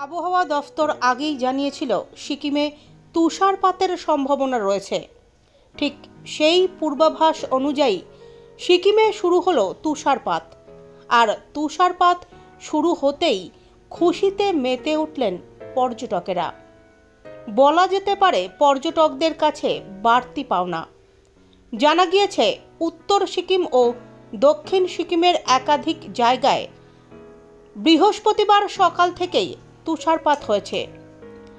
আবহাওয়া দফতর আগেই জানিয়েছিল, সিকিমে তুষারপাতের সম্ভাবনা রয়েছে। ঠিক সেই পূর্বাভাস অনুযায়ী সিকিমে শুরু হলো তুষারপাত। আর তুষারপাত শুরু হতেই খুশিতে মেতে উঠলেন পর্যটকেরা। বলা যেতে পারে পর্যটকদের কাছে বাড়তি পাওনা। জানা গিয়েছে, উত্তর সিকিম ও দক্ষিণ সিকিমের একাধিক জায়গায় বৃহস্পতিবার সকাল থেকেই তুষারপাত হয়েছে।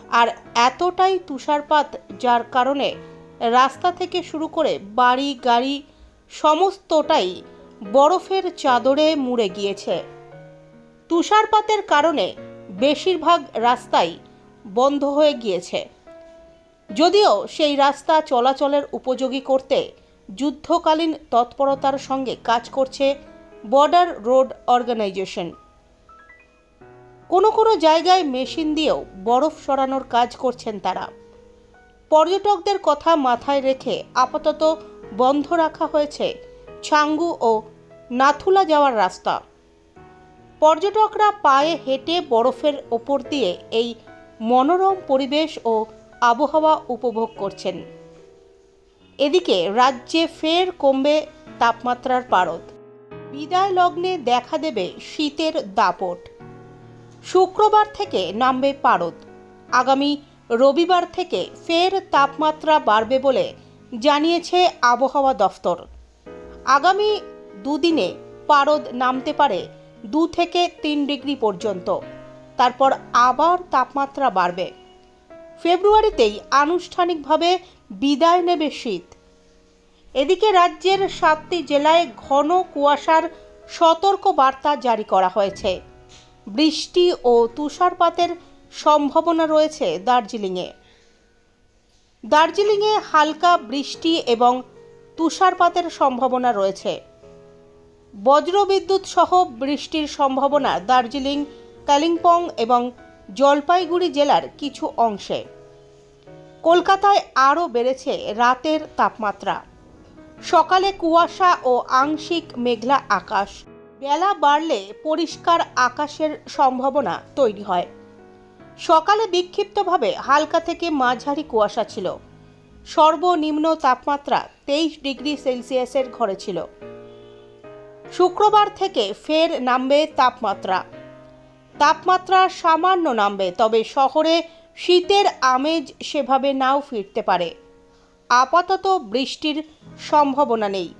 আর এতটাই তুষারপাত যার কারণে রাস্তা থেকে শুরু করে বাড়ি, গাড়ি সমস্তটাই বরফের চাদরে মুড়ে গিয়েছে। তুষারপাতের কারণে বেশিরভাগ রাস্তাই বন্ধ হয়ে গিয়েছে। যদিও সেই রাস্তা চলাচলের উপযোগী করতে যুদ্ধকালীন তৎপরতার সঙ্গে কাজ করছে বর্ডার রোড অর্গানাইজেশন। কোনো কোনো জায়গায় মেশিন দিয়েও বরফ সরানোর কাজ করছেন তারা। পর্যটকদের কথা মাথায় রেখে আপাতত বন্ধ রাখা হয়েছে ছাঙ্গু ও নাথুলা যাওয়ার রাস্তা। পর্যটকরা পায়ে হেঁটে বরফের ওপর দিয়ে এই মনোরম পরিবেশ ও আবহাওয়া উপভোগ করছেন। এদিকে রাজ্যে ফের কমবে তাপমাত্রার পারদ। বিদায় লগ্নে দেখা দেবে শীতের দাপট। শুক্রবার থেকে নামবে পারদ। আগামী রবিবার থেকে ফের তাপমাত্রা বাড়বে বলে জানিয়েছে আবহাওয়া দফতর। আগামী দুদিনে পারদ নামতে পারে দু থেকে তিন ডিগ্রি পর্যন্ত। তারপর আবার তাপমাত্রা বাড়বে। ফেব্রুয়ারিতেই আনুষ্ঠানিকভাবে বিদায় নেবে শীত। এদিকে রাজ্যের সাতটি জেলায় ঘন কুয়াশার সতর্ক বার্তা জারি করা হয়েছে। বৃষ্টি ও তুষারপাতের সম্ভাবনা রয়েছে দার্জিলিংয়ে। দার্জিলিংয়ে হালকা বৃষ্টি এবং তুষারপাতের সম্ভাবনা রয়েছে। বজ্রবিদ্যুৎ সহ বৃষ্টির সম্ভাবনা দার্জিলিং, কালিম্পং এবং জলপাইগুড়ি জেলার কিছু অংশে। কলকাতায় আরও বেড়েছে রাতের তাপমাত্রা। সকালে কুয়াশা ও আংশিক মেঘলা আকাশ। বেলা বাড়লে পরিষ্কার আকাশের সম্ভাবনা তৈরি হয়। সকালে বিক্ষিপ্তভাবে হালকা থেকে মাঝারি কুয়াশা ছিল। সর্বনিম্ন তাপমাত্রা তেইশ ডিগ্রি সেলসিয়াসের ঘরে ছিল। শুক্রবার থেকে ফের নামবে তাপমাত্রা। তাপমাত্রা সামান্য নামবে, তবে শহরে শীতের আমেজ সেভাবে নাও ফিরতে পারে। আপাতত বৃষ্টির সম্ভাবনা নেই।